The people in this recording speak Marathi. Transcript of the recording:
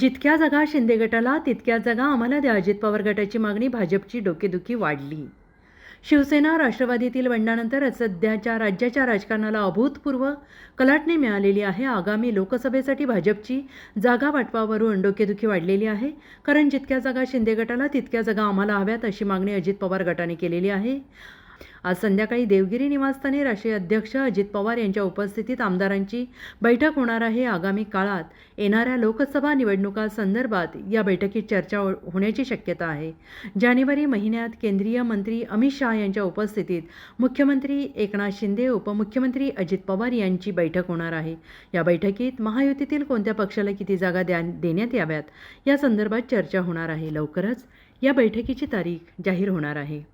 जितक्या जागा शिंदे गटाला तितक्या जागा आम्हाला द्या. अजित पवार गटाची मागणी भाजपची डोकेदुखी वाढली. शिवसेना राष्ट्रवादीतील बंडानंतर सध्याच्या राज्याच्या राजकारणाला अभूतपूर्व कलाटणी मिळालेली आहे. आगामी लोकसभेसाठी भाजपची जागा वाटपावरून डोकेदुखी वाढलेली आहे. कारण जितक्या जागा शिंदे गटाला तितक्या जागा आम्हाला हव्यात अशी मागणी अजित पवार गटाने केलेली आहे. आज संध्याकाळी देवगिरी निवासस्थानी राष्ट्रीय अध्यक्ष अजित पवार यांच्या उपस्थितीत आमदारांची बैठक होणार आहे. आगामी काळात येणाऱ्या लोकसभा निवडणुकांसंदर्भात या बैठकीत चर्चा हो-, होण्याची शक्यता आहे. जानेवारी महिन्यात केंद्रीय मंत्री अमित शहा यांच्या उपस्थितीत मुख्यमंत्री एकनाथ शिंदे उपमुख्यमंत्री अजित पवार यांची बैठक होणार आहे. या बैठकीत महायुतीतील कोणत्या पक्षाला किती जागा द्या देण्यात याव्यात या संदर्भात चर्चा होणार आहे. लवकरच या बैठकीची तारीख जाहीर होणार आहे.